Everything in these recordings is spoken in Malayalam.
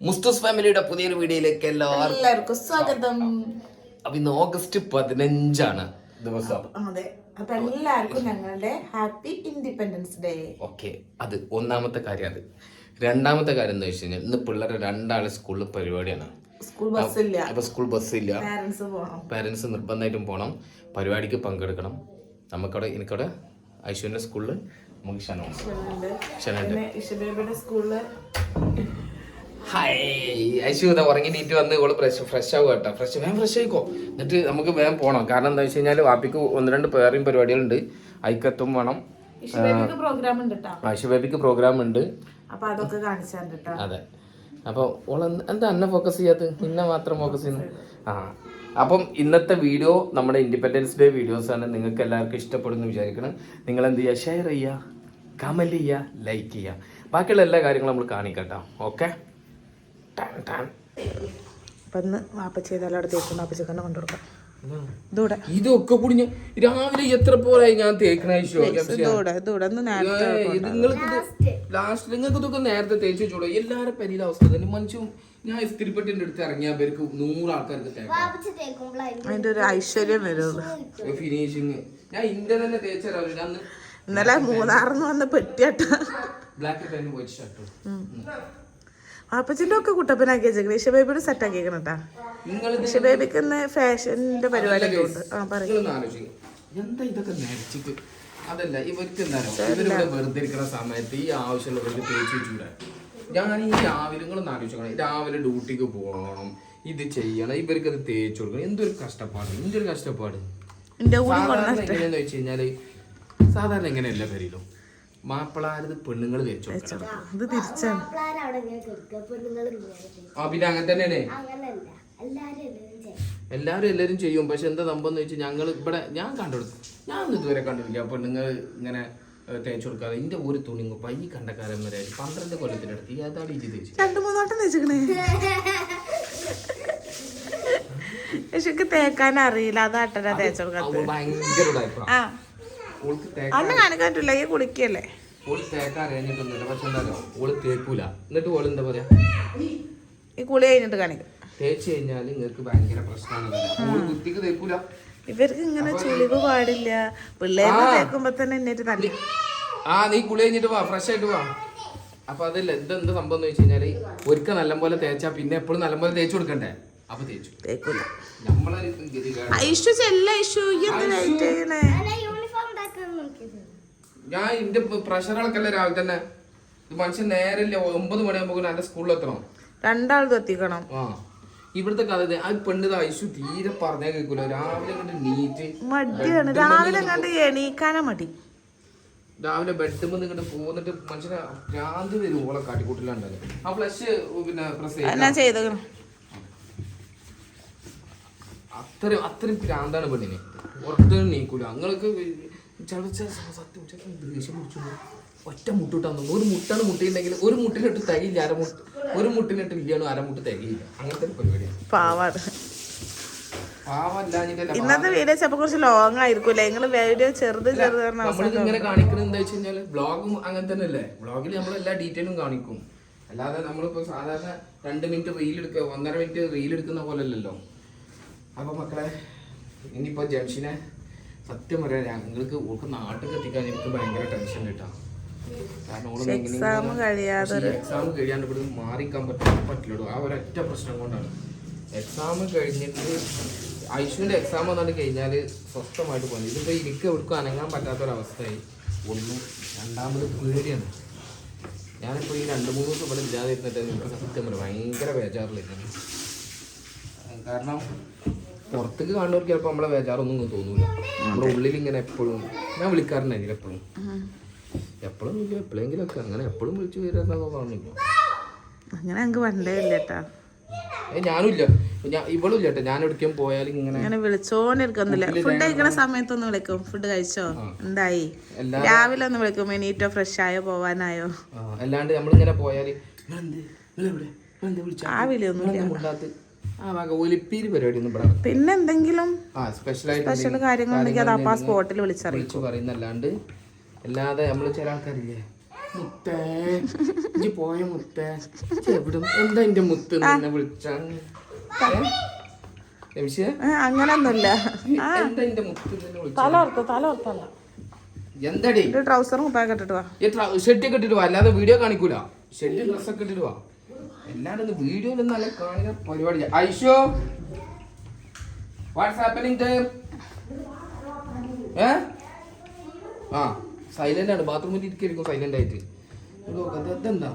മുസ്തുസ് ഫാമിലിയുടെ പുതിയൊരു വീഡിയോയിലേക്ക് എല്ലാവർക്കും സ്വാഗതം. അപ്പൊ ഇന്ന് ഓഗസ്റ്റ് പതിനഞ്ചാണ് ദിവസം. അതെ. അപ്പൊ എല്ലാവർക്കും ഞങ്ങളുടെ ഹാപ്പി ഇൻഡിപെൻഡൻസ് ഡേ. ഓക്കെ അത് ഒന്നാമത്തെ കാര്യം അത് രണ്ടാമത്തെ കാര്യം എന്താ വെച്ച് കഴിഞ്ഞാൽ ഇന്ന് പിള്ളേരെ രണ്ടാളെ സ്കൂളിൽ പരിപാടിയാണ്. സ്കൂൾ ബസ്സില്ല. അപ്പൊ സ്കൂൾ ബസ്സില്ല. പാരന്റ്സ് പാരന്റ്സ് നിർബന്ധമായിട്ടും പോകണം പരിപാടിക്ക് പങ്കെടുക്കണം. നമുക്കവിടെ എനിക്കവിടെ ഐശ്വര്യ സ്കൂളിൽ നമുക്ക് ക്ഷണം ക്ഷണം സ്കൂളിൽ ഹായ് ഐശു ഇതാ ഉറങ്ങി നീറ്റ് വന്ന് ഇവൾ ഫ്രഷ് ഫ്രഷ് ആവുക കേട്ടോ. ഫ്രഷ് വേഗം ഫ്രഷ് ആയിക്കോ. എന്നിട്ട് നമുക്ക് വേഗം പോകണം കാരണം എന്താ വെച്ച് കഴിഞ്ഞാൽ വാപ്പിക്ക് ഒന്ന് രണ്ട് പേരെയും പരിപാടികളുണ്ട്. ഐക്കത്തും വേണം. ഇഷബേബിക്ക് പ്രോഗ്രാം ഉണ്ട് അപ്പൊ അതൊക്കെ കാണിച്ചാൽ കേട്ടോ അതെ. അപ്പോൾ ഓൾ എന്താ എന്നെ ഫോക്കസ് ചെയ്യാത്തത് നിന്നെ മാത്രം ഫോക്കസ് ചെയ്യുന്നു. ആ. അപ്പം ഇന്നത്തെ വീഡിയോ നമ്മുടെ ഇൻഡിപെൻഡൻസ് ഡേ വീഡിയോസ് ആണ്. നിങ്ങൾക്ക് എല്ലാവർക്കും ഇഷ്ടപ്പെടുന്നു വിചാരിക്കണം. നിങ്ങൾ എന്ത് ചെയ്യുക ഷെയർ ചെയ്യുക കമന്റ് ചെയ്യുക ലൈക്ക് ചെയ്യുക ബാക്കിയുള്ള എല്ലാ കാര്യങ്ങളും നമ്മൾ കാണിക്കട്ടോ ഓക്കെ അപ്പൊ ഇന്ന് വാപ്പച്ചി ഏതായാലും അവിടെ വാപ്പച്ചി തന്നെ കൊണ്ടുകൊടുക്കാം ഇതൂടെ. ഇതൊക്കെ കൂടി രാവിലെ എത്ര പോലായി ഞാൻ തേക്കണ ലാസ്റ്റ് നിങ്ങൾക്ക് ഇതൊക്കെ നേരത്തെ തേച്ച് വെച്ചോളൂ. എല്ലാവരും പരിയിലെ അവസ്ഥ തന്നെ. മനുഷ്യൻ ഞാൻ ഇസ്തിരിപ്പെട്ടിന്റെ അടുത്ത് ഇറങ്ങിയ പേർക്ക് നൂറ് ആൾക്കാർക്ക് തേക്കാം. അതിന്റെ ഒരു ഐശ്വര്യം വരുള്ളൂ ഫിനിഷിങ്. ഞാൻ ഇന്ത്യ തന്നെ തേച്ച രാവിലെ അന്ന് ഇന്നലെ മൂന്നാറിന്ന് വന്ന് പെട്ടിയാട്ട. ബ്ലാക്ക് വൈറ്റ് ഷർട്ടും വാപ്പച്ചിന്റെ ഒക്കെ കുട്ടപ്പനാക്കി വെച്ചേക്കണേ ഇഷബേബിയുടെ സെറ്റ് ആക്കിയേക്കണ കേട്ടാ നിങ്ങൾ ഇഷബേബിക്ക് ഇന്ന് ഫാഷന്റെ പരിപാടി ഒക്കെ ഉണ്ട്. ആ പറയും. എന്താ ഇതൊക്കെ നരച്ചിട്ട്? അതല്ല ഇവർക്ക് എന്താണോ ഇവരിവിടെ വെറുതെ ഇരിക്കുന്ന സമയത്ത് ഈ ആവശ്യമുള്ളവർക്ക് തേച്ച് വെച്ചൂടെ? ഞാൻ ഈ രാവിലെ നിങ്ങളൊന്ന് ആലോചിക്കണം രാവിലെ ഡ്യൂട്ടിക്ക് പോകണം ഇത് ചെയ്യണം ഇവർക്ക് അത് തേച്ച് കൊടുക്കണം. എന്തൊരു കഷ്ടപ്പാട് എന്തൊരു കഷ്ടപ്പാട്? സാധാരണ എങ്ങനെയാന്ന് വെച്ച് കഴിഞ്ഞാൽ സാധാരണ എങ്ങനെയല്ല പേരിലും മാപ്പിളാരത് പെണ്ണുങ്ങൾ തേച്ചു ഇത് തിരിച്ചാണ്. ആ പിന്നെ അങ്ങനെ തന്നെയാണ്. അങ്ങനല്ല. എല്ലാരും എല്ലാവരും ചെയ്യും. എല്ലാവരും എല്ലാവരും ചെയ്യും പക്ഷെ എന്താ സംഭവം എന്ന് വെച്ചാൽ ഞങ്ങൾ ഇവിടെ ഞാൻ കണ്ടെടുത്തു ഞാൻ ഒന്നും ഇതുവരെ കണ്ടിരിക്കാം പെണ്ണുങ്ങൾ ഇങ്ങനെ തേച്ചു തേച്ച് കൊടുക്കാതെ എന്റെ ഒരു തുണി പൈ കണ്ടക്കാരൻ വരെ പന്ത്രണ്ട് കൊല്ലത്തിനടുത്ത് ഏതാണ് ഈ തേച്ചു രണ്ടു മൂന്നോട്ടം പക്ഷെ തേക്കാൻ അറിയില്ല. അതാട്ടാ തേച്ചു കൊടുക്കാൻ ഭയങ്കര അന്ന് കാണിക്കാൻ പറ്റില്ല ഈ കുളിക്കല്ലേ? ഓൾ തേക്കാൻ അറിയാഞ്ഞിട്ടൊന്നുമില്ല. പക്ഷെ എന്താ അറിയോ ഓൾ തേക്കൂല. എന്നിട്ട് ഓൾ എന്താ പറയാ? ഈ കുളി കഴിഞ്ഞിട്ട് കാണിക്കും. തേച്ച് കഴിഞ്ഞാൽ നിങ്ങൾക്ക് ഭയങ്കര പ്രശ്നമാണ് ഓൾ കുത്തിക്ക് തേക്കൂല. ഇവർക്ക് ഇങ്ങനെ ചുളിവ് പാടില്ല. പിള്ളേരെ തേക്കുമ്പോ തന്നെ എന്നിട്ട് നല്ല ആ നീ കുളി കഴിഞ്ഞിട്ട് വാ ഫ്രഷ് ആയിട്ട് വാ. അപ്പൊ അതല്ല ഇത് എന്ത് സംഭവം എന്ന് വെച്ച് കഴിഞ്ഞാൽ ഒരിക്കൽ നല്ലപോലെ തേച്ചാ പിന്നെ എപ്പോഴും നല്ലപോലെ തേച്ചു കൊടുക്കണ്ടേ? അപ്പൊ തേച്ചു. തേക്കൂല. നമ്മളെ ഗതികേട്. ഐഷു ചെല്ല ഐഷു എന്ത് ലൈറ്റ് ചെയ്യണേ ഞാൻ ഇന്റെ പ്രഷർ പ്രഷറുകളൊക്കെ രാവിലെ തന്നെ. ഇത് മനുഷ്യൻ നേരല്ലേ ഒമ്പത് മണിയാകുമ്പോ എന്റെ സ്കൂളിൽ എത്തണം. രണ്ടാൾ എത്തിക്കണം. ആ. ഇവിടുത്തെ കഥ. ആ പെണ്ണിത് ഐശു തീരെ പറഞ്ഞേ കേൾക്കൂല രാവിലെ കണ്ട് നീറ്റ് മടിയാണ്. രാവിലെ കണ്ട് എണീക്കാനാ മടി. രാവിലെ ബെഡ് ഇങ്ങോട്ട് പോന്നിട്ട് മനുഷ്യനെ ഭ്രാന്തി വരും ഓളെ കാട്ടിക്കൂട്ടിലുണ്ടല്ലോ. ആ ഫ്ലഷ് പിന്നെ പ്രസ് ചെയ്ത അത്രയും അത്രയും ഭ്രാന്താണ് പെണ്ണിനെ. പുറത്തൊന്നും നീക്കൂല നിങ്ങൾക്ക് സത്യം ദേഷ്യം പിടിച്ചു ഒറ്റ മുട്ടിട്ടാൻ തോന്നുന്നു ഒരു മുട്ടാണ് മുട്ടിയിട്ടുണ്ടെങ്കിൽ ഒരു മുട്ടിനിട്ട് തികയില്ല അരമുട്ട് ഒരു മുട്ടിനിട്ട് ഇല്ലാണോ അരമുട്ട് തികയില്ല അങ്ങനത്തെ ഒരു പരിപാടിയാണ്. പാവാണ്. ഇന്നത്തെ വീഡിയോ ചിലപ്പോ കുറച്ച് ലോങ് ആയിരിക്കൂലേ നിങ്ങൾ വീഡിയോ ചെറുത് ചെറുത് ഇങ്ങനെ കാണിക്കുന്നത് എന്താ വെച്ച് ബ്ലോഗും അങ്ങനെ തന്നെ അല്ലേ? ബ്ലോഗിൽ നമ്മൾ എല്ലാ ഡീറ്റെയിലും കാണിക്കും. അല്ലാതെ നമ്മളിപ്പോ സാധാരണ രണ്ട് മിനിറ്റ് റീൽ എടുക്കുക ഒന്നര മിനിറ്റ് റീൽ എടുക്കുന്ന പോലെ അല്ലല്ലോ. അപ്പൊ മക്കളെ ഇനിയിപ്പോ ജംഷിനെ സത്യം പറയാം ഞങ്ങൾക്ക് ഓൾക്ക് നാട്ടിൽ എത്തിക്കാൻ എനിക്ക് ഭയങ്കര ടെൻഷൻ കിട്ടാ എക്സാം കഴിയാണ്ട് ഇവിടെ മാറിക്കാൻ പറ്റില്ല പറ്റില്ലടോ. ആ ഒരൊറ്റ പ്രശ്നം കൊണ്ടാണ്. എക്സാം കഴിഞ്ഞിട്ട് ഐശുവിന്റെ എക്സാം വന്നിട്ട് കഴിഞ്ഞാൽ സ്വസ്ഥമായിട്ട് പോകുന്നത് ഇതിപ്പോ എനിക്ക് എവിടേക്കും അനങ്ങാൻ പറ്റാത്തൊരവസ്ഥയായി. ഒന്നും രണ്ടാമത് പേടിയാണ്. ഞാനിപ്പോ ഈ രണ്ട് മൂന്ന് ദിവസം ഇവിടെ ഇല്ലാതിരുന്നിട്ട് എനിക്ക് സത്യം പറയും ഭയങ്കര ബേജാറിലിരുന്നു കാരണം പുറത്തേക്ക് കാണുന്നവർക്ക് ചിലപ്പോൾ നമ്മളെ ബേജാറൊന്നും ഒന്നും തോന്നൂല. നമ്മുടെ ഉള്ളിൽ ഇങ്ങനെ എപ്പോഴും ഞാൻ വിളിക്കാറുണ്ടായിരുന്നു എപ്പോഴും. എപ്പോഴും വിളിക്കും എപ്പോഴെങ്കിലും ഒക്കെ. അങ്ങനെ എപ്പോഴും വിളിച്ചു വരുന്നോ പറഞ്ഞില്ല അങ്ങനെ ഞങ്ങക്ക് വണ്ടേ ഇല്ല കേട്ടാ ഏ ഞാൻ ഇവളും ഇല്ല കേട്ടോ ഞാൻ എവിടേക്കും പോയാലും ഇങ്ങനെ അങ്ങനെ വിളിച്ചോണ്ടിരിക്കൊന്നുമില്ല ഫുഡ് കഴിക്കണ സമയത്തൊന്ന് വിളിക്കും. ഫുഡ് കഴിച്ചോ? എന്തായി? രാവിലെ ഒന്ന് വിളിക്കും. എണീറ്റോ ഫ്രഷ് ആയോ പോവാനായോ? അല്ലാണ്ട് നമ്മളിങ്ങനെ "നിങ്ങളെന്ത്? നിങ്ങളെവിടെ? നിങ്ങളെന്ത് വിളിച്ചാ? ആ വിളിയൊന്നുമില്ല. നിങ്ങളെന്താ മുണ്ടാത്ത്?" ആ വക ഒലിപ്പീര് പരിപാടി ഒന്നും ഇവിടെ നടക്കില്ല. പിന്നെ എന്തെങ്കിലും ആ കാര്യങ്ങൾ സ്പെഷ്യൽ കാര്യങ്ങളുണ്ടെങ്കിൽ അത് അപ്പൊ ആ സ്പോട്ടിൽ വിളിച്ചറിയിച്ചു വിളിച്ചു പറയുന്നല്ലാണ്ട് അല്ലാതെ നമ്മൾ ചില ആൾക്കാരില്ലേ മുത്തേ പോയ മുത്തേ എവിടും എന്താ എന്റെ മുത്ത് അങ്ങനൊന്നുമില്ല. നിന്നെ വിളിച്ച? തല ഓർത്തോ തല ഓർത്തല്ല എന്താടി? ട്രൗസറും കുപ്പായൊക്കെ ഇട്ടിട്ട് വാ. ഈ ഷെഡ് ഒക്കെ ഇട്ടിട്ട് വാ അല്ലാതെ വീഡിയോ കാണിക്കൂല. ഷെഡ് ഡ്രസ്സൊക്കെ ഇട്ടിട്ട് വാ. എല്ലാരും വീഡിയോയിൽ നല്ല കാണുന്ന പരിപാടി ഐഷോ വാട്ട്സ് ഹാപ്പനിങ് ഏ? ആ സൈലന്റ് ആണ്. ബാത്റൂമിൽ ഇരിക്കും സൈലന്റ് ആയിട്ട്.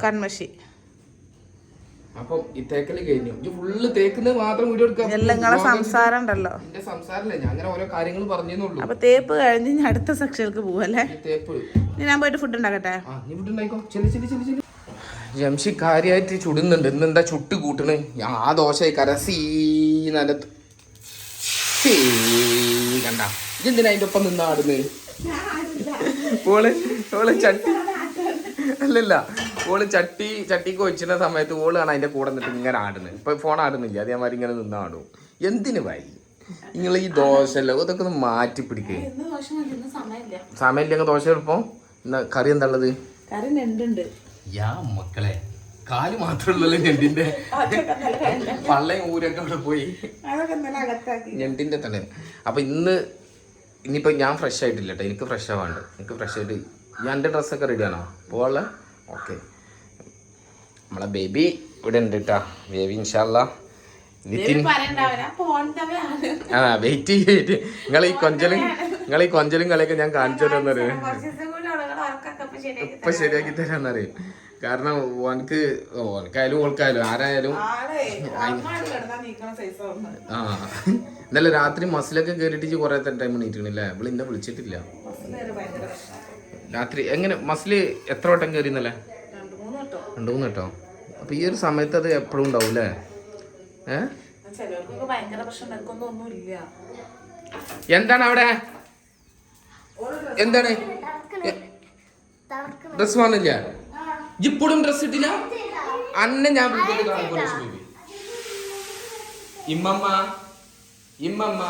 കൺമഷി. അപ്പം ഈ തേക്കൽ കഴിഞ്ഞു. ഇത് ഫുള്ള് തേക്കുന്നത് മാത്രം വീഡിയോ എടുക്കാം. സംസാരം ഉണ്ടല്ലോ. എന്റെ സംസാരല്ലേ? ഞാൻ അങ്ങനെ ഓരോ കാര്യങ്ങൾ പറഞ്ഞേന്നുള്ളൂ. അപ്പൊ തേപ്പ് കഴിഞ്ഞ് ഞാൻ അടുത്ത സെക്ഷനിലേക്ക് പോവല്ലേ? തേപ്പ്. ഞാൻ പോയിട്ട് ഫുഡ് ഉണ്ടാക്കട്ടെ? ആ നീ ഫുഡ് ഉണ്ടായിക്കോ. ചെല്ലി ചെല്ലി ചെല്ലി ചെല്ലി. ജംഷി കാര്യമായിട്ട് ചുടുന്നുണ്ട്. ഇന്നെന്താ ചുട്ട് കൂട്ടണ്? ആ ദോശ കരസീ നല്ലത് സീ, കണ്ട. ഇതെന്തിനാ അതിന്റെ ഒപ്പം നിന്നാടുന്നത് ഓൾ ഓൾ ചട്ടി. അല്ലല്ല. ഓൾ ചട്ടി ചട്ടിക്ക് വെച്ചിരുന്ന സമയത്ത് ഓൾ ആണ് അതിന്റെ കൂടെ നിന്നിട്ട് ഇങ്ങനെ ആടുന്നത് ഇപ്പൊ ഫോൺ ആടുന്നില്ല. അതേമാതിരി ഇങ്ങനെ നിന്നാടും എന്തിനു വൈ? നിങ്ങൾ ഈ ദോശല്ലോ ഇതൊക്കെ ഒന്ന് മാറ്റി പിടിക്കേ. സമയമില്ലെങ്കിൽ ദോശ എളുപ്പം കറി എന്താ ഉള്ളത്? കറി നെണ്ടുണ്ട് യാ മക്കളെ കാൽ മാത്രമല്ലല്ലോ ഞണ്ടിന്റെ. പള്ളയും ഊരൊക്കെ അവിടെ പോയി. ഞെണ്ടിന്റെ തന്നെ. അപ്പൊ ഇന്ന് ഇനിയിപ്പോ ഞാൻ ഫ്രഷ് ആയിട്ടില്ല കേട്ടോ എനിക്ക് ഫ്രഷ് ആവാണ്ട് എനിക്ക് ഫ്രഷ് ആയിട്ട് ഞാൻ എന്റെ ഡ്രസ്സൊക്കെ റെഡിയാണോ പോവാളെ ഓക്കെ നമ്മളെ ബേബി ഇവിടെ ഉണ്ട് കേട്ടാ ബേബി ഇൻഷാല്ല വിത്തിൻ ആ വെയിറ്റ് ചെയ്തിട്ട് നിങ്ങൾ ഈ കൊഞ്ചലും നിങ്ങൾ ഈ കൊഞ്ചലും കളിയൊക്കെ ഞാൻ കാണിച്ചു തരാന്നറിയും ഇപ്പൊ ശരിയാക്കി തരാന്നറിയും. കാരണം ഓനക്ക് ഓനക്കായാലും ഓൾക്കായാലും ആരായാലും ആ. ഇന്നലെ രാത്രി മസിലൊക്കെ കേറിയിട്ട് കുറെ ടൈം എണീറ്റണില്ലേ ഇവിടെ ഇന്നെ വിളിച്ചിട്ടില്ല. രാത്രി എങ്ങനെ മസിൽ എത്ര വട്ടം കയറി ഇന്നലെ? രണ്ടു മൂന്ന് വട്ടോ. അപ്പൊ ഈ ഒരു സമയത്ത് അത് എപ്പോഴും ഉണ്ടാവും അല്ലേ ഏ? ചിലവർക്കൊക്കെ ഭയങ്കര പ്രശ്നം എനിക്കൊന്നും ഒന്നുമില്ല എന്താണ് അവിടെ? എന്താണ്? ഡ്രസ് വാങ്ങില്ല ഇപ്പോഴും ഡ്രസ് ഇട്ടില്ല? അന്നെ ഞാൻ വീട്ടിൽ കാണുമ്പോൾ ബേബി ഇമ്മമ്മ ഇമ്മമ്മ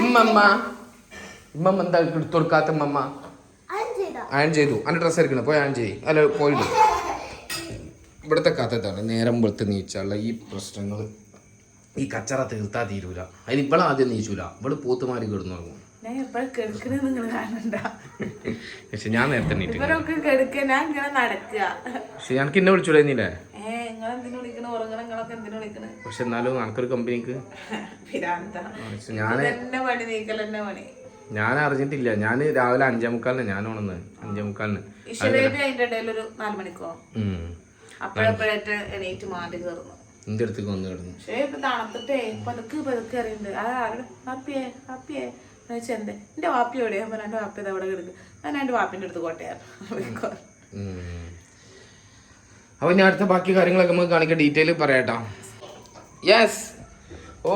ഇമ്മമ്മ. ഇമ്മമ്മ എന്താ എടുത്തു കൊടുക്കാത്ത ഇമ്മമ്മ? അയൺ ചെയ്തു? അന്റെ ഡ്രസ്സ് എടുക്കണം. പോയി അയൺ ചെയ്യ്. അല്ല പോയി ഇവിടുത്തെ കഥ ഇതാണ്. നേരം വെളുത്ത് നീച്ചുള്ള ഈ പ്രശ്നങ്ങൾ ഈ കച്ചറ തീർത്താ തീരൂല. അതിന് ഇവളാദ്യം നീച്ചൂല. ഇവൾ പൂത്തുമാരി കിടന്നുറങ്ങും. ഞാൻ എപ്പോഴും നിങ്ങൾ കാണണ്ട. പക്ഷെ ഞാൻ നേരത്തെ ഇവരൊക്കെ ഞാൻ ഇങ്ങനെ നടക്കുക പക്ഷെ എനിക്ക് എന്നെ പക്ഷെ എന്നാലും എനിക്കൊരു കമ്പനിക്ക് ഞാൻ ഞാൻ അറിഞ്ഞിട്ടില്ല. ഞാൻ രാവിലെ അഞ്ചേ മുക്കാലിന് ഞാൻ ഉണന്ന് അഞ്ചേ മുക്കാലിന്. എന്റെ അടുത്തേക്ക് വന്ന് കിടന്നു. തണുത്തിട്ടേ പതുക്കെ പതുക്കെ അറിയുന്നുണ്ട് എന്ന് വെച്ചാൽ എന്തേ? എന്റെ വാപ്പി എവിടെയാ? ഞാൻ പറഞ്ഞു വാപ്പി ഇത് അവിടെ കിടക്കും. ഞാൻ എന്റെ വാപ്പിന്റെ അടുത്ത് കോട്ടയാണ് ഉം. അപ്പൊ ഞാൻ അടുത്ത ബാക്കി കാര്യങ്ങളൊക്കെ നമുക്ക് കാണിക്കാൻ ഡീറ്റെയിൽ പറയാട്ടോ. യെസ് ഓ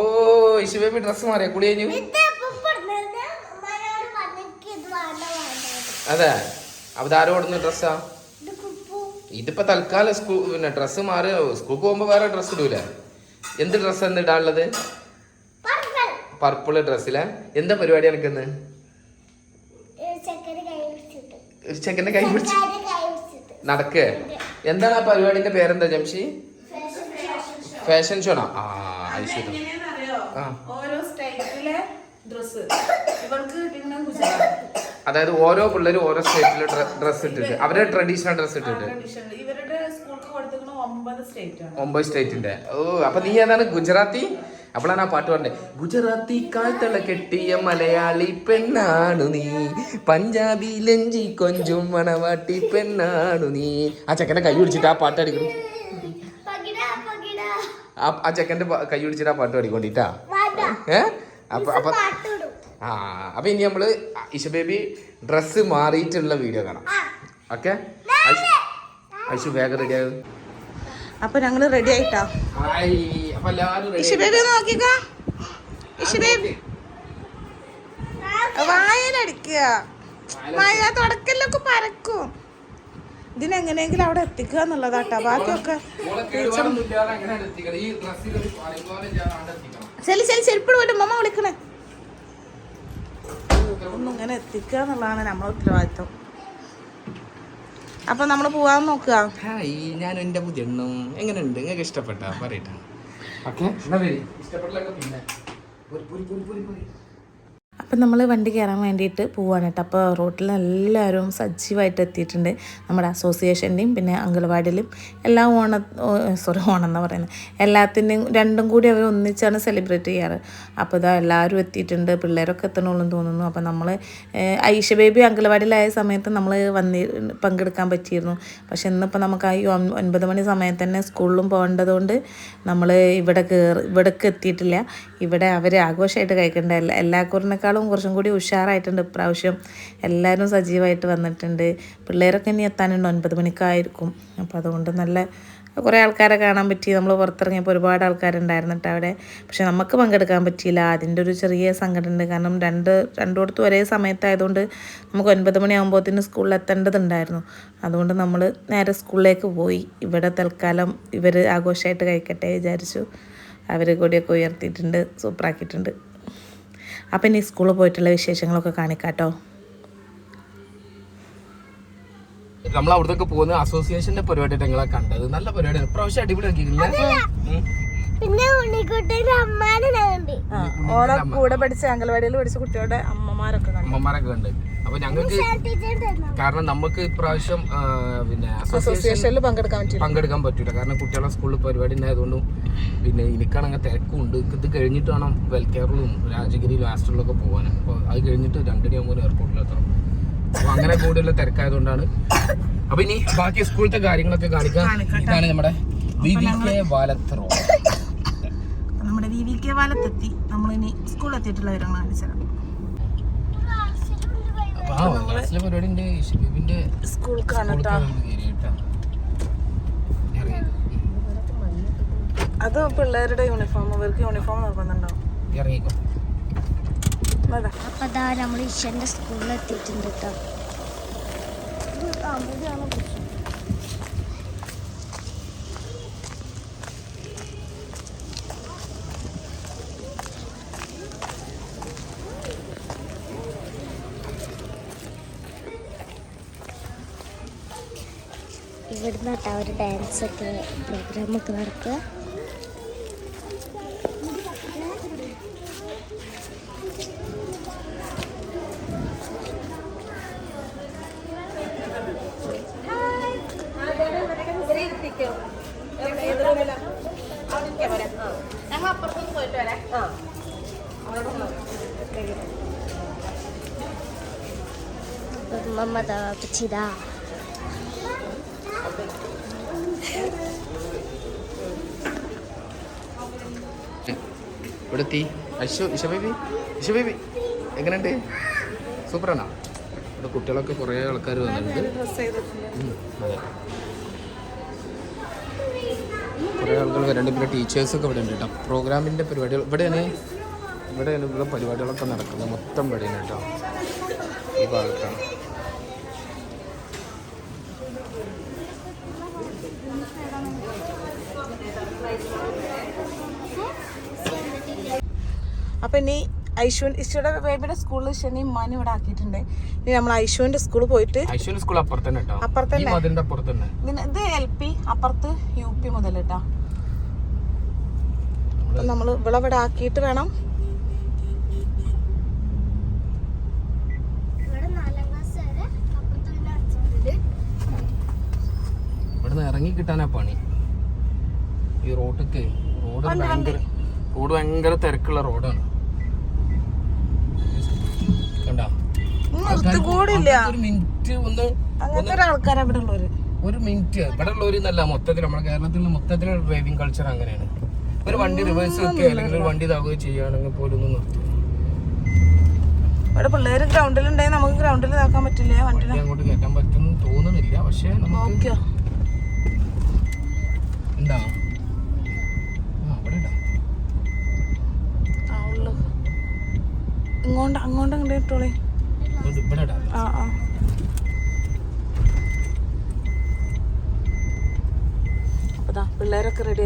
ഇശുബേബി ഡ്രസ് മാറിയ? കുളി കഴിഞ്ഞു? അതെ. അപ്പൊ ആരോ ഓടുന്ന ഡ്രസ്സാ ഇത് കുപ്പു. ഇതിപ്പോ തൽക്കാലം സ്കൂൾ പിന്നെ ഡ്രസ്സ് മാറി സ്കൂൾക്ക് പോകുമ്പോ വേറെ ഡ്രസ്സ് ഇടൂല? എന്ത് ഡ്രസ്സ് എന്ന് ഇടാനുള്ളത്? പർപ്പിൾ ഡ്രസ്സിലെ? എന്താ പരിപാടി നടക്കുന്നത് ഒരു ചെക്കന്റെ കൈ പിടിച്ച്? നടക്കേ. എന്താണ് ആ പരിപാടിന്റെ പേരെന്താ ജംഷി? ഫാഷൻ ഷോണോ ആ ഐശ്വര്യം അതായത് ഓരോ പിള്ളേരും ഓരോ സ്റ്റേറ്റിലെ ഡ്രസ് ഇട്ടിട്ട്. അവരുടെ ട്രഡീഷണൽ ഡ്രസ് ഇട്ടിട്ട്. ഒമ്പത് സ്റ്റേറ്റിന്റെ ഓ അപ്പൊ നീ ഏതാണ്? ഗുജറാത്തി? അപ്പോഴാണ് ആ പാട്ട് പറഞ്ഞത്. ഗുജറാത്തി കാൽത്തള കെട്ടിയ മലയാളി പെണ്ണാണു നീ. പഞ്ചാബി ലഞ്ചി കൊഞ്ചും മണവാട്ടി പെണ്ണാണു നീ. ആ ചെക്കന്റെ കൈ പിടിച്ചിട്ട് ആ പാട്ട് അടിക്കണം പകിട ആ ചെക്കന്റെ ചെക്കന്റെ കൈ പിടിച്ചിട്ട് ആ പാട്ട് പാടിക്കൊണ്ടിട്ടാ ഏഹ് ഏ? അപ്പൊ അപ്പൊ ആ അപ്പൊ ഇനി നമ്മൾ ഇഷ ബേബി ഡ്രസ്സ് മാറിയിട്ടുള്ള വീഡിയോ കാണാം. ഓക്കെ? ഐശു വേഗം റെഡി ആകും അപ്പൊ ഞങ്ങൾ റെഡി ആയിട്ടാ? അപ്പൊ നോക്കിക്ക. വായനടിക്കുക. മഴ തുടക്കലൊക്കെ പരക്കും. ഇതിനെങ്ങനെയെങ്കിലും അവിടെ എത്തിക്കുക എന്നുള്ളതാട്ടാ. ബാക്കിയൊക്കെ. ശരി ശരി ചെരുപ്പിട് പോയിട്ട് മമ്മ വിളിക്കണേ. ഒന്നും ഇങ്ങനെ എത്തിക്കുക എന്നുള്ളതാണ് നമ്മളെ ഉത്തരവാദിത്വം. അപ്പൊ നമ്മൾ പോവാൻ നോക്കുക. ഹായ് ഞാൻ എന്റെ പുതിയ എണ്ണം. എങ്ങനെയുണ്ട്? നിങ്ങൾക്ക് ഇഷ്ടപ്പെട്ട? പറയട്ടെ. ഓക്കെ എന്നാ വരി ഇഷ്ടപ്പെട്ടില്ലൊക്കെ പിന്നെ പോരി, പോരി, പോരി, പോരി, പോരി. അപ്പം നമ്മൾ വണ്ടി കയറാൻ വേണ്ടിയിട്ട് പോവാണ് കേട്ടോ. അപ്പോൾ റോട്ടിൽ എല്ലാവരും സജീവമായിട്ട് എത്തിയിട്ടുണ്ട് നമ്മുടെ അസോസിയേഷന്റെയും പിന്നെ അംഗൻവാടിയിലും എല്ലാ ഓണ സോറി ഓണം എന്ന് പറയുന്നത്. എല്ലാത്തിന്റെയും രണ്ടും കൂടി അവർ ഒന്നിച്ചാണ് സെലിബ്രേറ്റ് ചെയ്യാറ്. അപ്പോൾ ഇതാ എല്ലാവരും എത്തിയിട്ടുണ്ട്. പിള്ളേരൊക്കെ എത്തണുള്ളൂ തോന്നുന്നു. അപ്പോൾ നമ്മൾ ഐഷ ബേബി അംഗൻവാടിയിലായ സമയത്ത് നമ്മൾ വന്നി പങ്കെടുക്കാൻ പറ്റിയിരുന്നു. പക്ഷെ ഇന്നിപ്പോൾ നമുക്ക് ആ ഒൻപത് മണി സമയത്ത് തന്നെ സ്കൂളിലും പോകേണ്ടതുകൊണ്ട് നമ്മൾ ഇവിടെ കയറി ഇവിടേക്ക് എത്തിയിട്ടില്ല. ഇവിടെ അവർ ആഘോഷമായിട്ട് കഴിക്കേണ്ട. എല്ലാ എല്ലാ കുറിനേക്കാളും കുറച്ചും കൂടി ഉഷാറായിട്ടുണ്ട്. ഇപ്രാവശ്യം എല്ലാവരും സജീവമായിട്ട് വന്നിട്ടുണ്ട്. പിള്ളേരൊക്കെ ഇനി എത്താനുണ്ട്. ഒൻപത് മണിക്കായിരിക്കും. അപ്പോൾ അതുകൊണ്ട് നല്ല കുറേ ആൾക്കാരെ കാണാൻ പറ്റി. നമ്മൾ പുറത്തിറങ്ങിയപ്പോൾ ഒരുപാട് ആൾക്കാരുണ്ടായിരുന്നിട്ട് അവിടെ. പക്ഷെ നമുക്ക് പങ്കെടുക്കാൻ പറ്റിയില്ല. അതിന്റെ ഒരു ചെറിയ സങ്കടമുണ്ട്. കാരണം രണ്ട് രണ്ടിടത്തും ഒരേ സമയത്തായതുകൊണ്ട് നമുക്ക് ഒൻപത് മണിയാകുമ്പോഴത്തേന് സ്കൂളിൽ എത്തേണ്ടതുണ്ടായിരുന്നു. അതുകൊണ്ട് നമ്മൾ നേരെ സ്കൂളിലേക്ക് പോയി. ഇവിടെ തൽക്കാലം ഇവർ ആഘോഷമായിട്ട് കഴിക്കട്ടെ വിചാരിച്ചു. അവർ കൂടിയൊക്കെ ഉയർത്തിയിട്ടുണ്ട്. സൂപ്പറാക്കിയിട്ടുണ്ട്. അപ്പം ഇനി സ്കൂളിൽ പോയിട്ടുള്ള വിശേഷങ്ങളൊക്കെ കാണിക്കാട്ടോ. നമ്മൾ അവിടത്തേക്ക് പോകുന്ന അസോസിയേഷന്റെ പരിപാടി ഞങ്ങളെ കണ്ടത്. നല്ല പരിപാടി. പിന്നെ ഉണ്ണിക്കുട്ടിന്റെ അമ്മാനെ കൂടെ പഠിച്ച അംഗൻവാടിയിൽ പഠിച്ച കുട്ടികളുടെ അമ്മമാരൊക്കെ കണ്ടു. അമ്മമാരൊക്കെ കണ്ട്. അപ്പൊ ഞങ്ങൾക്ക് കാരണം നമുക്ക് ഇപ്രാവശ്യം പിന്നെ അസോസിയേഷനിൽ പങ്കെടുക്കാൻ പറ്റില്ല പങ്കെടുക്കാൻ പറ്റൂല. കാരണം കുട്ടികളെ സ്കൂളിൽ പരിപാടി ഉണ്ടായതുകൊണ്ടും പിന്നെ എനിക്കാണെങ്കിൽ തിരക്കുണ്ട്. ഇത് കഴിഞ്ഞിട്ട് വേണം വെൽക്കെയറിലും രാജഗിരിയിലും ഹാസ്റ്റലിലൊക്കെ പോകാൻ അപ്പോൾ അത് കഴിഞ്ഞിട്ട് രണ്ടരയാകുമ്പോൾ എയർപോർട്ടിലെത്തണം അപ്പോൾ അങ്ങനെ കൂടുതലുള്ള തിരക്കായതുകൊണ്ടാണ്. അപ്പൊ ഇനി ബാക്കി സ്കൂളത്തെ കാര്യങ്ങളൊക്കെ കാണിക്കാം. ഇതാണ് നമ്മുടെ V V K Valath road നമ്മുടെ വി വി കെ വാലത്തെത്തി നമ്മളിനി സ്കൂളിലെത്തിയിട്ടുള്ള വിവരങ്ങൾ കാണിച്ചുതരാം അപ്പൊ ആ ക്ലാസ്സിലെ പരിപാടി ഉണ്ട് ഷിബിബിന്റെ സ്കൂൾ അത് പിള്ളേരുടെ യൂണിഫോം ഇവർക്ക് യൂണിഫോം നിർബന്ധമുണ്ടാവും അപ്പൊ നമ്മൾ ഈശ്വരന്റെ സ്കൂളിൽ എത്തിയിട്ടുണ്ട് കേട്ടോ ഇവിടുന്ന് കേട്ടോ ഒരു പ്രോഗ്രാമൊക്കെ നടക്കുക. ഞങ്ങൾ അപ്പുറത്തേക്ക് പോയിട്ട് വരാം ആ ദാ പിച്ചിതാ ഇവിടെ എത്തി അശു ഇഷ ബേബി? ഇഷ ബേബി എങ്ങനെയുണ്ട്? സൂപ്പറാണോ? ഇവിടെ കുട്ടികളൊക്കെ കുറേ ആൾക്കാർ വന്നിട്ടുണ്ട്. അതെ. കുറേ ആളുകൾ വരുന്നുണ്ട് പിന്നെ ടീച്ചേഴ്സൊക്കെ ഇവിടെ ഉണ്ട് കേട്ടോ. പ്രോഗ്രാമിന്റെ പരിപാടികൾ ഇവിടെയാണ്. ഇവിടെയാണ് ഇവിടെ പരിപാടികളൊക്കെ നടക്കുന്നത്. മൊത്തം ഇവിടെയാണ് കേട്ടോ. ഈ ഭാഗത്താണ്. അപ്പൊ ഇനി ഐശുവിൻ ഇഷ്ടയുടെ ബേബിയുടെ സ്കൂളിൽ ശനി ഉമ്മാനും ഇവിടെ ആക്കിയിട്ടുണ്ട്. ഇനി നമ്മൾ ഐശുവിന്റെ സ്കൂൾ പോയിട്ട് ഐശ്വര്യ സ്കൂൾ അപ്പുറത്ത് തന്നെ കേട്ടോ അപ്പുറത്ത് ഈ തന്നെ? മതിലിന്റെ അപ്പുറത്ത് ഇത് എൽ പി അപ്പുറത്ത് യു പി മുതൽ കേട്ടാ അപ്പൊ നമ്മൾ ഇവിടെ ഇവിടെ ആക്കിയിട്ട് വേണം. ഇറങ്ങി കിട്ടാനാ പണി. ഈ റോഡൊക്കെ റോഡ് ഭയങ്കര റോഡ് ഭയങ്കര തിരക്കുള്ള റോഡാണ് കണ്ടാ കൂടില്ല. ഒരു മിനിറ്റ് ഒന്ന് അങ്ങനത്തെ ഒരു ആൾക്കാരാ ഇവിടെ ഉള്ളവര്. ഒരു മിനിറ്റ്. ഇവിടെ മൊത്തത്തിൽ നമ്മുടെ കേരളത്തിൽ മൊത്തത്തിൽ ഡ്രൈവിംഗ് കൾച്ചർ അങ്ങനെയാണ്. ഒരു വണ്ടി റിവേഴ്സ് വെക്കുക അല്ലെങ്കിൽ ഒരു വണ്ടി ഇതാവുകയോ ചെയ്യുകയാണെങ്കിൽ പോലും ഒന്ന് നിർത്തും. ഇവിടെ പിള്ളേര് ഗ്രൗണ്ടിലുണ്ടെങ്കിൽ നമുക്ക് ഗ്രൗണ്ടിൽ ഇതാക്കാൻ പറ്റില്ല വണ്ടി അങ്ങോട്ട് കയറ്റാൻ തോന്നുന്നില്ല. പക്ഷേ നമുക്ക് എന്താ അങ്ങോട്ട് ഇട്ടോളി. ഇങ്ങോട്ട് ഇവിടെ ഇടാം ആ ആ പിള്ളേരൊക്കെ റെഡി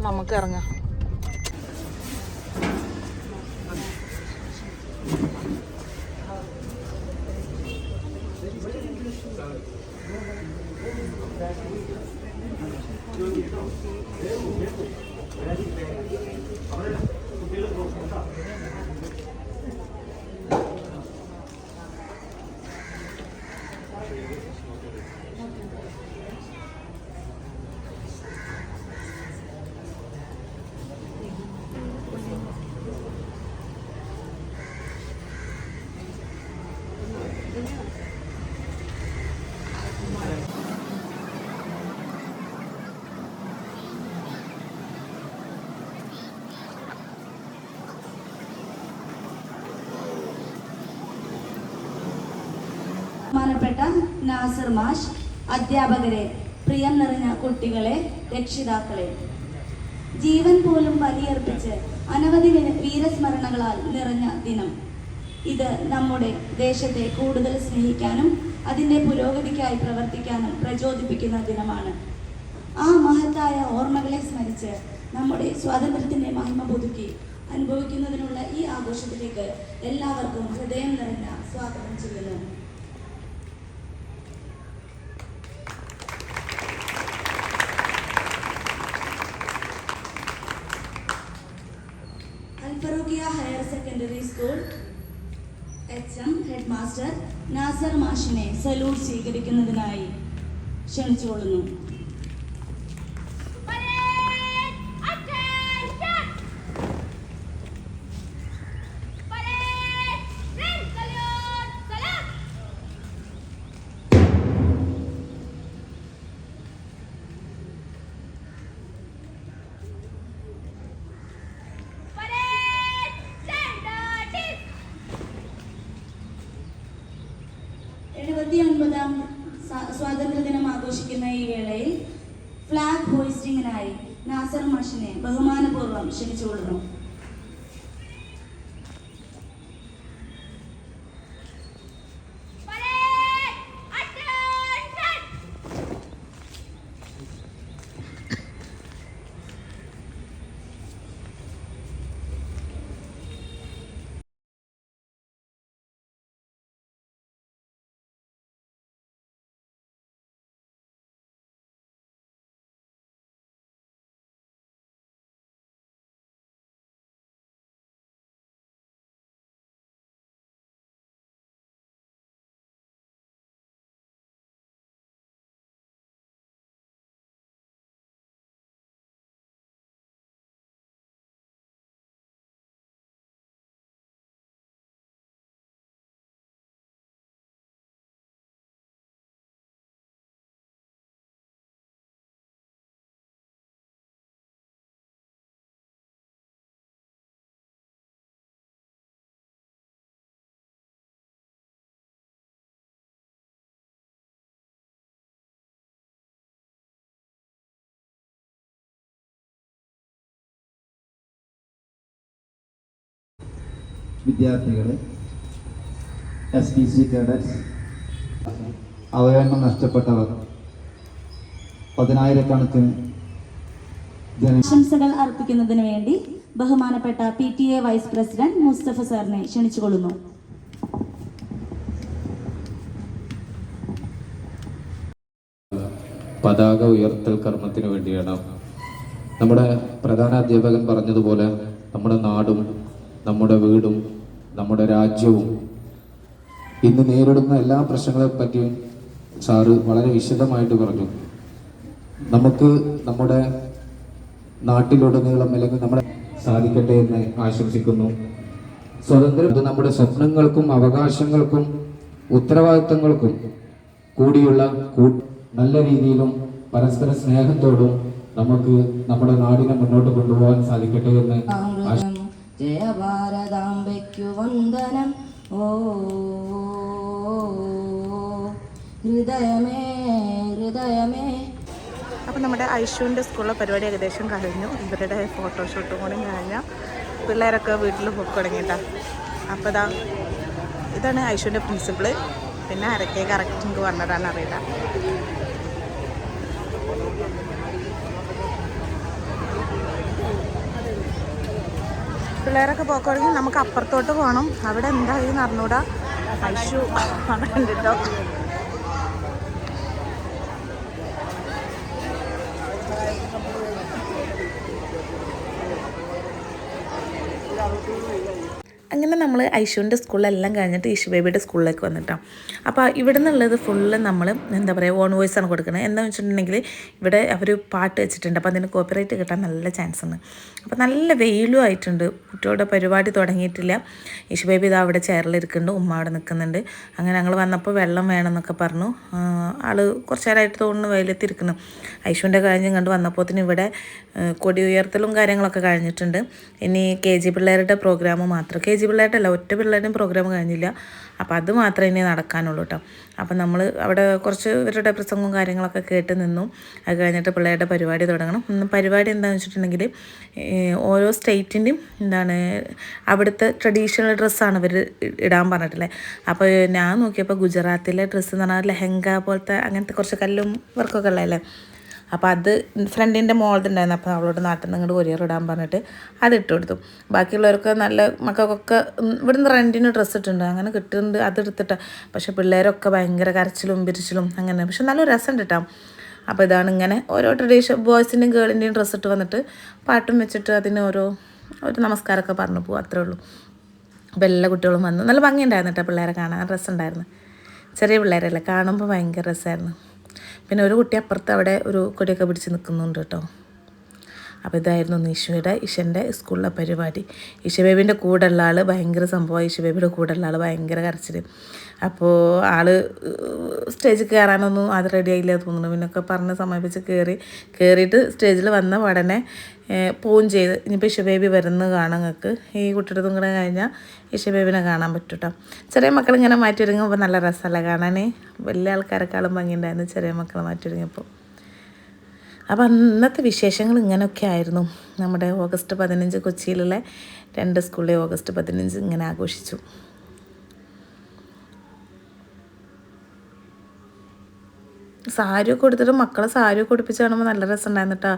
നമുക്ക് ഇറങ്ങാം ബഹുമാനപ്പെട്ട നാസർ മാഷ് അധ്യാപകരെ പ്രിയം നിറഞ്ഞ കുട്ടികളെ രക്ഷിതാക്കളെ. ജീവൻ പോലും ബലിയർപ്പിച്ച് അനവധി വീരസ്മരണകളാൽ നിറഞ്ഞ ദിനം. ഇത് നമ്മുടെ ദേശത്തെ കൂടുതൽ സ്നേഹിക്കാനും അതിന്റെ പുരോഗതിക്കായി പ്രവർത്തിക്കാനും പ്രചോദിപ്പിക്കുന്ന ദിനമാണ്. ആ മഹത്തായ ഓർമ്മകളെ സ്മരിച്ച് നമ്മുടെ സ്വാതന്ത്ര്യത്തിന്റെ മഹിമ പുതുക്കി അനുഭവിക്കുന്നതിനുള്ള ഈ ആഘോഷത്തിലേക്ക് എല്ലാവർക്കും ഹൃദയം നിറഞ്ഞ സ്വാഗതം ചെയ്യുന്നു. Alfarookhiya higher secondary school H M head master Nasar മാഷിനെ സല്യൂട്ട് സ്വീകരിക്കുന്നതിനായി ക്ഷണിച്ചുകൊള്ളുന്നു. ക്ഷണിച്ചുകൊള്ളുന്നു വിദ്യാർത്ഥികളെ എസ് ടി സി കേഡറ്റ്സ് അവയവങ്ങൾ നഷ്ടപ്പെട്ടവർ പതിനായിരക്കണക്കിന് ആശംസകൾ അർപ്പിക്കുന്നതിന് വേണ്ടി ബഹുമാനപ്പെട്ട P T A vice president Mustafa സാറിനെ ക്ഷണിച്ചുകൊള്ളുന്നു. പതാക ഉയർത്തൽ കർമ്മത്തിന് വേണ്ടിയാണ്. നമ്മുടെ പ്രധാന അധ്യാപകൻ പറഞ്ഞതുപോലെ നമ്മുടെ നാടും നമ്മുടെ വീടും നമ്മുടെ രാജ്യവും. ഇന്ന് നേരിടുന്ന എല്ലാ പ്രശ്നങ്ങളെ പറ്റിയും സാറ് വളരെ വിശദമായിട്ട് പറഞ്ഞു. നമുക്ക് നമ്മുടെ നാട്ടിലുടനീളം അല്ലെങ്കിൽ നമ്മുടെ സാധിക്കട്ടെ എന്ന് ആശംസിക്കുന്നു. സ്വതന്ത്രം നമ്മുടെ സ്വപ്നങ്ങൾക്കും അവകാശങ്ങൾക്കും ഉത്തരവാദിത്തങ്ങൾക്കും കൂടിയുള്ള നല്ല രീതിയിലും പരസ്പര സ്നേഹത്തോടും നമുക്ക് നമ്മുടെ നാടിനെ മുന്നോട്ട് കൊണ്ടുപോകാൻ സാധിക്കട്ടെ എന്ന് ആശ- അമൃതം ജയ ഭാരതാംബയ്ക്കു വന്ദനം. ഓ ഹൃദയമേ ഹൃദയമേ. അപ്പോൾ നമ്മുടെ ഐഷുവിന്റെ സ്കൂളിലെ പരിപാടി ഏകദേശം കഴിഞ്ഞു. ഇവരുടെ ഫോട്ടോഷൂട്ടും കൂടി കഴിഞ്ഞ. പിള്ളേരൊക്കെ വീട്ടിൽ പോയി തുടങ്ങിയിട്ടാ. അപ്പോൾ ഇതാ ഇതാണ് ഐഷുവിന്റെ പ്രിൻസിപ്പിൾ പിന്നെ അരക്കേ കറക്റ്റ് എനിക്ക് പറഞ്ഞതാണ് അറിയില്ല. പിള്ളേരൊക്കെ പോക്കുവാണെങ്കിൽ നമുക്ക് അപ്പുറത്തോട്ട് പോകണം അവിടെ എന്തായി നടന്നൂടാ ഐഷു അവിടെ ഉണ്ട് Thank you. അങ്ങനെ നമ്മൾ ഐശുവിന്റെ സ്കൂളിലെല്ലാം കഴിഞ്ഞിട്ട് ഈശു ബേബിയുടെ സ്കൂളിലേക്ക് വന്നിട്ടാണ് അപ്പോൾ ഇവിടെ നിന്നുള്ളത് ഫുള്ള് നമ്മൾ എന്താ പറയുക ഓൺ വോയിസ് ആണ് കൊടുക്കുന്നത് എന്താണെന്ന് വെച്ചിട്ടുണ്ടെങ്കിൽ ഇവിടെ അവർ പാട്ട് വെച്ചിട്ടുണ്ട്. അപ്പോൾ അതിന് കോപ്പറേറ്റ് കിട്ടാൻ നല്ല ചാൻസ് ഉണ്ട് അപ്പോൾ നല്ല വെയിലും ആയിട്ടുണ്ട്. കുട്ടികളുടെ പരിപാടി തുടങ്ങിയിട്ടില്ല. ഈശു ബേബി ഇതാ അവിടെ ചെയറിലിരിക്കുന്നുണ്ട് ഉമ്മ അവിടെ നിൽക്കുന്നുണ്ട് അങ്ങനെ ഞങ്ങൾ വന്നപ്പോൾ വെള്ളം വേണമെന്നൊക്കെ പറഞ്ഞു. ആൾ കുറച്ച് നേരമായിട്ട് തോന്നുന്നു വെയിലത്തിരിക്കുന്നു ഐശുവിന്റെ കാര്യം കണ്ട് വന്നപ്പോഴത്തേന് ഇവിടെ കൊടി ഉയർത്തലും കാര്യങ്ങളൊക്കെ കഴിഞ്ഞിട്ടുണ്ട്. ഇനി കെ ജി പിള്ളേരുടെ പ്രോഗ്രാം മാത്രം. കെ ജി പിള്ളേരുടെ അല്ല ഒറ്റ പിള്ളേരും പ്രോഗ്രാം കഴിഞ്ഞില്ല. അപ്പോൾ അത് മാത്രമേ ഇനി നടക്കാനുള്ളൂ കേട്ടോ അപ്പം നമ്മൾ അവിടെ കുറച്ച് ഇവരുടെ പ്രസംഗവും കാര്യങ്ങളൊക്കെ കേട്ട് നിന്നു. അത് കഴിഞ്ഞിട്ട് പിള്ളേരുടെ പരിപാടി തുടങ്ങണം. പരിപാടി എന്താണെന്ന് വെച്ചിട്ടുണ്ടെങ്കിൽ ഓരോ സ്റ്റേറ്റിന്റെയും എന്താണ് അവിടുത്തെ ട്രഡീഷണൽ ഡ്രസ്സാണ് ഇവർ ഇടാൻ പറഞ്ഞിട്ടില്ലേ. അപ്പോൾ ഞാൻ നോക്കിയപ്പോൾ ഗുജറാത്തിലെ ഡ്രസ്സ് എന്ന് പറഞ്ഞാൽ ലെഹങ്ക പോലത്തെ അങ്ങനത്തെ കുറച്ച് കല്ലും വർക്കൊക്കെ ഉള്ളതല്ലേ. അപ്പോൾ അത് ഫ്രണ്ടിന്റെ മോളതുണ്ടായിരുന്നു അപ്പോൾ അവളോട് നാട്ടിൽ നിന്ന് ഇങ്ങോട്ട് കൊറിയർ ഇടാൻ പറഞ്ഞിട്ട് അത് ഇട്ട് കൊടുത്തു. ബാക്കിയുള്ളവർക്ക് നല്ല മക്കൾക്കൊക്കെ ഇവിടുന്ന് റെന്റിന് ഡ്രസ്സ് ഇട്ടുണ്ട് അങ്ങനെ കിട്ടുന്നുണ്ട്. അത് എടുത്തിട്ട് പക്ഷേ പിള്ളേരൊക്കെ ഭയങ്കര കരച്ചിലും പിരിച്ചിലും അങ്ങനെ. പക്ഷെ നല്ല രസമുണ്ട് കേട്ടോ. അപ്പോൾ ഇതാണ് ഇങ്ങനെ ഓരോ ട്രഡീഷൻ ബോയ്സിന്റെയും ഗേളിന്റെയും ഡ്രസ്സ് ഇട്ട് വന്നിട്ട് പാട്ടും വെച്ചിട്ട് അതിന് ഓരോ ഒരു നമസ്കാരമൊക്കെ പറഞ്ഞു പോകും. അത്രേ ഉള്ളൂ. അപ്പോൾ എല്ലാ കുട്ടികളും വന്നു നല്ല ഭംഗിയുണ്ടായിരുന്നു കേട്ടോ പിള്ളേരെ കാണാൻ. രസമുണ്ടായിരുന്നു. ചെറിയ പിള്ളേരല്ലേ. കാണുമ്പോൾ ഭയങ്കര രസമായിരുന്നു. പിന്നെ ഒരു കുട്ടി അപ്പുറത്ത് അവിടെ ഒരു കൊടിയൊക്കെ പിടിച്ച് നിൽക്കുന്നുണ്ട് കേട്ടോ. അപ്പോൾ ഇതായിരുന്നു നിഷുയുടെ ഇഷന്റെ സ്കൂളിലെ പരിപാടി. ഇഷബേബിന്റെ കൂടെ കൂടെയുള്ള ആൾ ഭയങ്കര സംഭവം കൂടെ കൂടെയുള്ള ആൾ ഭയങ്കര കരച്ചിൽ അപ്പോൾ ആൾ സ്റ്റേജിൽ കയറാനൊന്നും അത് റെഡി ആയില്ല തോന്നുന്നു. പിന്നൊക്കെ പറഞ്ഞ് സമീപിച്ച് കയറി കയറിയിട്ട് സ്റ്റേജിൽ വന്ന ഉടനെ പോവും ചെയ്ത്. ഇനിയിപ്പോൾ ഇഷബേബി വരുന്ന കാണാൻ നിങ്ങൾക്ക്. ഈ കുട്ടിയുടെ കൂടെ കഴിഞ്ഞാൽ ഇഷബേബിനെ കാണാൻ പറ്റും കേട്ടോ ചെറിയ മക്കൾ ഇങ്ങനെ മാറ്റി ഒരുങ്ങുമ്പോൾ നല്ല രസമല്ല കാണാൻ വലിയ ആൾക്കാരെക്കാളും ഭംഗിയുണ്ടായിരുന്നു ചെറിയ മക്കൾ മാറ്റി ഒരുങ്ങിയപ്പോൾ അപ്പോൾ അന്നത്തെ വിശേഷങ്ങൾ ഇങ്ങനെയൊക്കെ ആയിരുന്നു. നമ്മുടെ ഓഗസ്റ്റ് പതിനഞ്ച് കൊച്ചിയിലുള്ള രണ്ട് സ്കൂളിലെ ഓഗസ്റ്റ് പതിനഞ്ച് ഇങ്ങനെ ആഘോഷിച്ചു. സാരിയൊക്കെ കൊടുത്തിട്ട് മക്കളെ സാരിയൊക്കെ ഉടുപ്പിച്ച് കാണുമ്പോൾ നല്ല രസമുണ്ടായിരുന്നു കേട്ടോ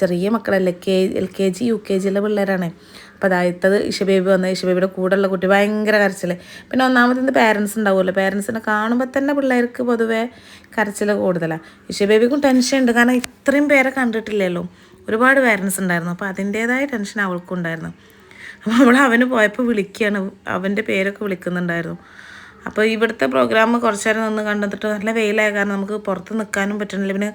ചെറിയ മക്കളല്ലേ K L K G U K ജിയിലെ പിള്ളേരാണ്. അപ്പോൾ അതായത്തത് ഇഷബേബി വന്ന് ഇഷബേബിയുടെ കൂടെയുള്ള കുട്ടി ഭയങ്കര കരച്ചിൽ പിന്നെ ഒന്നാമത് പേരൻസ് ഉണ്ടാവുമല്ലോ. പേരൻസിനെ കാണുമ്പോൾ തന്നെ പിള്ളേർക്ക് പൊതുവേ കരച്ചിൽ കൂടുതലാണ് ഇഷബേബിക്കും ടെൻഷൻ ഉണ്ട്. കാരണം ഇത്രയും പേരെ കണ്ടിട്ടില്ലല്ലോ. ഒരുപാട് പേരൻസ് ഉണ്ടായിരുന്നു. അപ്പോൾ അതിന്റേതായ ടെൻഷൻ അവൾക്കും ഉണ്ടായിരുന്നു. അപ്പോൾ അവൾ അവന് പോയപ്പോൾ വിളിക്കുകയാണ് അവന്റെ പേരൊക്കെ വിളിക്കുന്നുണ്ടായിരുന്നു. അപ്പോൾ ഇവിടുത്തെ പ്രോഗ്രാം കുറച്ച് നേരം നിന്ന് കണ്ടെത്തിട്ട് നല്ല വെയിലായ കാരണം നമുക്ക് പുറത്ത് നിൽക്കാനും പറ്റണില്ല. പിന്നെ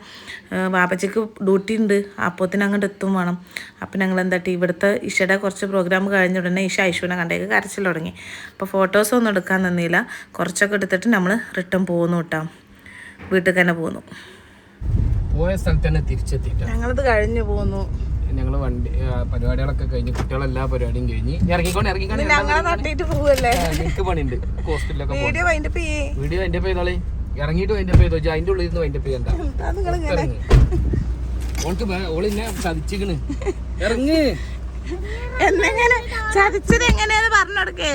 വാപ്പച്ചയ്ക്ക് ഡ്യൂട്ടി ഉണ്ട്. അപ്പോത്തിന് അങ്ങോട്ട് എത്തും വേണം. അപ്പം ഞങ്ങൾ എന്താട്ടി ഇവിടുത്തെ ഇഷയുടെ കുറച്ച് പ്രോഗ്രാം കഴിഞ്ഞ ഉടനെ ഇഷ ഐശുവിനെ കണ്ടേക്ക് കരച്ചിൽ തുടങ്ങി. അപ്പോൾ ഫോട്ടോസൊന്നും എടുക്കാൻ നിന്നില്ല. കുറച്ചൊക്കെ എടുത്തിട്ട് നമ്മൾ റിട്ടേൺ പോകുന്നു കേട്ടോ വീട്ടിൽ തന്നെ പോന്നു. പോയ സ്ഥലത്ത് തന്നെ തിരിച്ചെത്തി ഞങ്ങളത് കഴിഞ്ഞു പോന്നു. ഞങ്ങൾ വണ്ടി പരിപാടികളൊക്കെ കഴിഞ്ഞ് കുട്ടികളെല്ലാ പരിപാടിയും കഴിഞ്ഞ് ഇറങ്ങിക്കൊണ്ട് ഇറങ്ങിക്കൊണ്ട് എനിക്ക് പണിയുണ്ട്. ഹോസ്പിറ്റലൊക്കെ വീഡിയോ ഇറങ്ങിയിട്ട് ചെയ്തോ? അതിന്റെ ഉള്ളിൽ നിന്ന് വൈൻഡപ്പ് നിങ്ങൾ ഇറങ്ങ്. ഓൾക്ക് ചതിച്ചിക്കണ്. എന്നെങ്ങനെ ചതിച്ചത് എങ്ങനെയാന്ന് പറഞ്ഞു കൊടുക്കണേ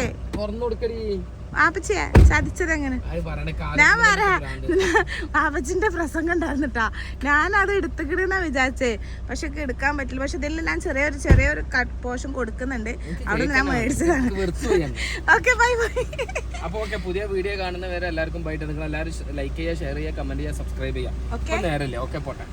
കൊടുക്കടി. വാപ്പച്ചിയെ ചതിച്ചത് എങ്ങനെ ഞാൻ പറയാ. വാപ്പച്ചിന്റെ പ്രസംഗം ഉണ്ടായിരുന്നിട്ടാ. ഞാൻ അത് എടുത്തുകിടുന്ന വിചാരിച്ചേ. പക്ഷെ എടുക്കാൻ പറ്റില്ല. പക്ഷെ ഇതിൽ ഞാൻ ചെറിയൊരു ചെറിയൊരു കട്ട് പോഷൻ കൊടുക്കുന്നുണ്ട്. അവിടെ ഞാൻ മേടിച്ചതാണ്. Okay bye bye. അപ്പൊ ഓക്കെ പുതിയ വീഡിയോ കാണുന്നവരെ എല്ലാവർക്കും ബൈറ്റ് നിങ്ങൾ എല്ലാവരും ലൈക്ക് ചെയ്യുക ഷെയർ ചെയ്യുക കമന്റ് ചെയ്യുക സബ്സ്ക്രൈബ് ചെയ്യുക. ഓക്കെ. നേരല്ലേ? ഓക്കെ പോട്ടെ.